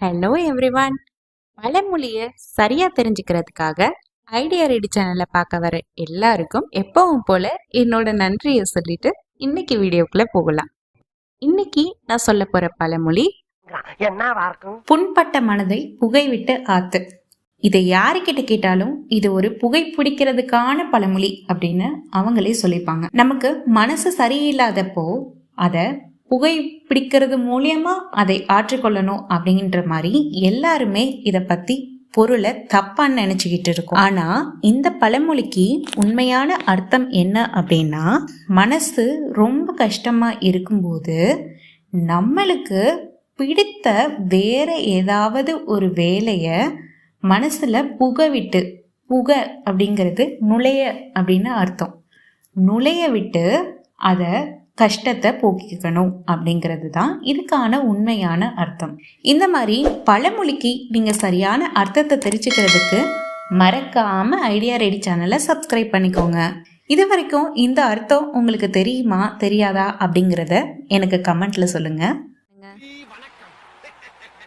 Hello everyone பழமொழியை சரியா தெரிஞ்சுக்கிறதுக்காக ஐடியா ரெடி சேனலை பார்க்க வர எல்லாருக்கும் எப்பவும் போல என்னோட நன்றியை சொல்லிட்டு இன்னைக்கு வீடியோக்குள்ள போகலாம். இன்னைக்கு நான் சொல்ல போற பழமொழி என்னவா இருக்கும்? புண்பட்ட மனதை புகைவிட்டு ஆத்து. இதை யாருக்கிட்ட கேட்டாலும் இது ஒரு புகை பிடிக்கிறதுக்கான பழமொழி அப்படின்னு அவங்களே சொல்லிப்பாங்க. நமக்கு மனசு சரியில்லாதப்போ அதை புகை பிடிக்கிறது மூலியமா அதை ஆற்றிக்கொள்ளணும் அப்படின்ற மாதிரி எல்லாருமே இதை பத்தி பொருளை தப்பா நினைச்சுக்கிட்டு இருக்கோம். ஆனா இந்த பழமொழிக்கு உண்மையான அர்த்தம் என்ன அப்படின்னா மனசு ரொம்ப கஷ்டமா இருக்கும்போது நம்மளுக்கு பிடித்த வேற ஏதாவது ஒரு வேலையை மனசுல புக விட்டு புக அப்படிங்கிறது நுழைய அப்படின்னு அர்த்தம். நுழைய விட்டு அதை கஷ்டத்தை போக்கிக்கணும் அப்படிங்கிறது தான் இதுக்கான உண்மையான அர்த்தம். இந்த மாதிரி பழமொழிக்கு நீங்கள் சரியான அர்த்தத்தை தெரிஞ்சுக்கிறதுக்கு மறக்காமல் ஐடியா ரெடி சேனலை சப்ஸ்கிரைப் பண்ணிக்கோங்க. இது வரைக்கும் இந்த அர்த்தம் உங்களுக்கு தெரியுமா தெரியாதா அப்படிங்கிறத எனக்கு கமெண்ட்ல சொல்லுங்கள்